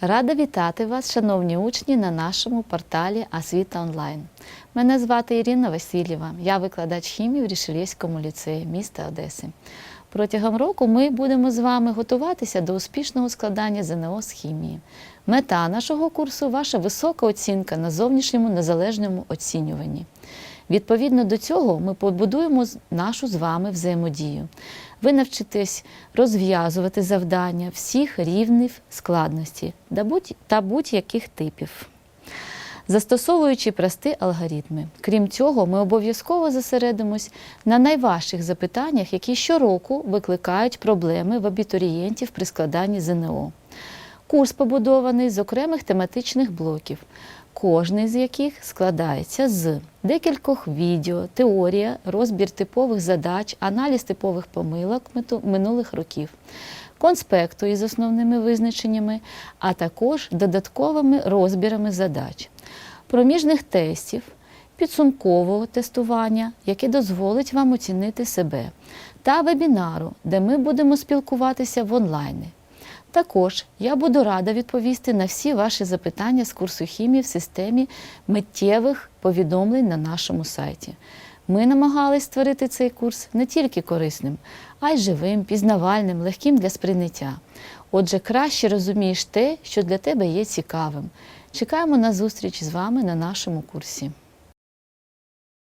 Рада вітати вас, шановні учні, на нашому порталі Освіта онлайн. Мене звати Ірина Васильєва, я викладач хімії в Рішелівському ліцеї міста Одеси. Протягом року ми будемо з вами готуватися до успішного складання ЗНО з хімії. Мета нашого курсу ваша висока оцінка на зовнішньому незалежному оцінюванні. Відповідно до цього ми побудуємо нашу з вами взаємодію. Ви навчитесь розв'язувати завдання всіх рівнів складності та будь- та будь-яких типів. Застосовуючи прості алгоритми. Крім цього, ми обов'язково зосередимось на найважчих запитаннях, які щороку викликають проблеми в абітурієнтів при складанні ЗНО. Курс побудований з окремих тематичних блоків, кожний з яких складається з декількох відео, теорія, розбір типових задач, аналіз типових помилок минулих років, конспекту із основними визначеннями, а також додатковими розбірами задач, проміжних тестів, підсумкового тестування, яке дозволить вам оцінити себе, та вебінару, де ми будемо спілкуватися в онлайні. Також я буду рада відповісти на всі ваші запитання з курсу хімії в системі миттєвих повідомлень на нашому сайті. Ми намагались створити цей курс не тільки корисним, а й живим, пізнавальним, легким для сприйняття. Отже, краще розумієш те, що для тебе є цікавим. Чекаємо на зустріч з вами на нашому курсі.